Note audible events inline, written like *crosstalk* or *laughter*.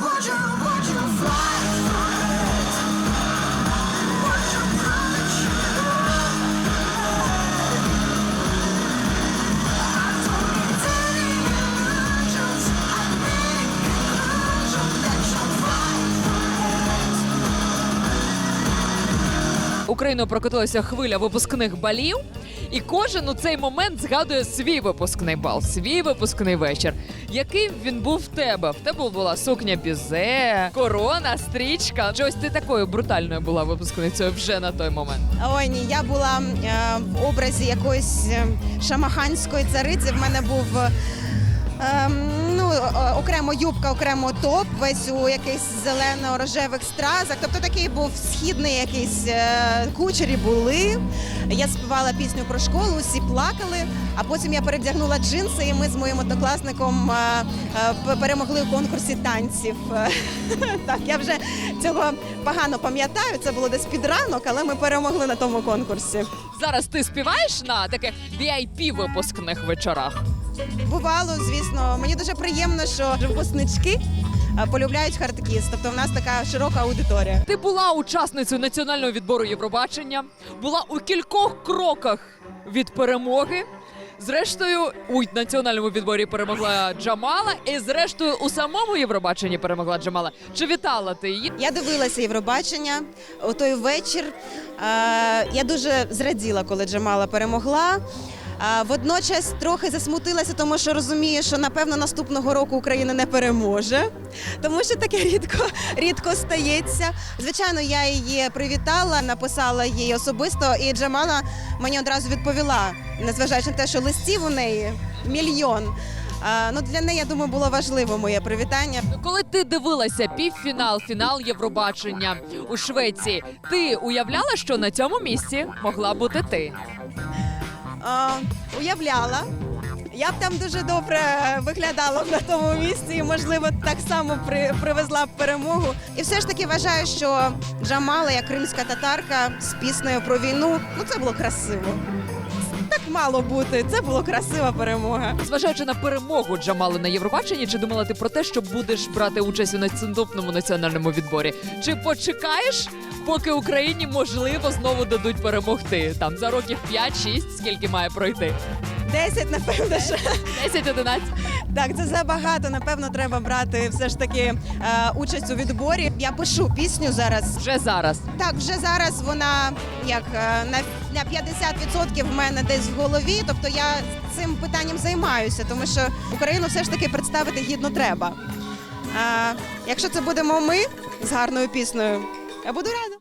我就 Україною прокотилася хвиля випускних балів, і кожен у цей момент згадує свій випускний бал, свій випускний вечір. Який він був в тебе? В тебе була сукня бізе, корона, стрічка. Чи ось ти такою брутальною була випускницею вже на той момент? Ой, ні, я була е, в образі якоїсь е, шамаханської цариці. В мене був е, ну, е, окремо юбка, окремо топ, весь у якихось зелено-рожевих стразах. Тобто такий був східний якийсь е, кучері були. Я співала пісню про школу, всі плакали. А потім я передягнула джинси, і ми з моїм однокласником е, е, перемогли у конкурсі танців. *laughs* Так, я вже цього погано пам'ятаю. Це було десь під ранок, але ми перемогли на тому конкурсі. Зараз ти співаєш на таких VIP випускних вечорах. Бувало, звісно, мені дуже приємно, що випускнички е, полюбляють хардкіс. Тобто в нас така широка аудиторія. Ти була учасницею національного відбору Євробачення, була у кількох кроках від перемоги. Зрештою, у національному відборі перемогла Джамала, і зрештою у самому Євробаченні перемогла Джамала. Чи вітала ти її? Я дивилася Євробачення у той вечір. Е, Я дуже зраділа, коли Джамала перемогла. Водночас трохи засмутилася, тому що розумію, що напевно наступного року Україна не переможе, тому що таке рідко рідко стається. Звичайно, я її привітала, написала їй особисто, і Джамала мені одразу відповіла, незважаючи на те, що листів у неї мільйон. Ну для неї я думаю було важливо моє привітання. Коли ти дивилася півфінал, фінал Євробачення у Швеції, ти уявляла, що на цьому місці могла бути ти? Уявляла. Я б там дуже добре виглядала на тому місці і, можливо, так само при, привезла б перемогу. І все ж таки вважаю, що Джамала, як кримська татарка з піснею про війну, ну це було красиво. Так мало бути. Це була красива перемога. Зважаючи на перемогу Джамали на Євробаченні, чи думала ти про те, що будеш брати участь у наступному національному відборі? Чи почекаєш, поки Україні можливо знову дадуть перемогти? Там за років 5-6, скільки має пройти? Десять, напевно, що 10-11? так, це забагато. Напевно, треба брати все ж таки е, участь у відборі. Я пишу пісню зараз. Вже зараз. Так, вже зараз вона як е, на, на 50% в мене десь в голові. Тобто я цим питанням займаюся, тому що Україну все ж таки представити гідно треба. А, якщо це будемо ми з гарною піснею, Cabo Dourado.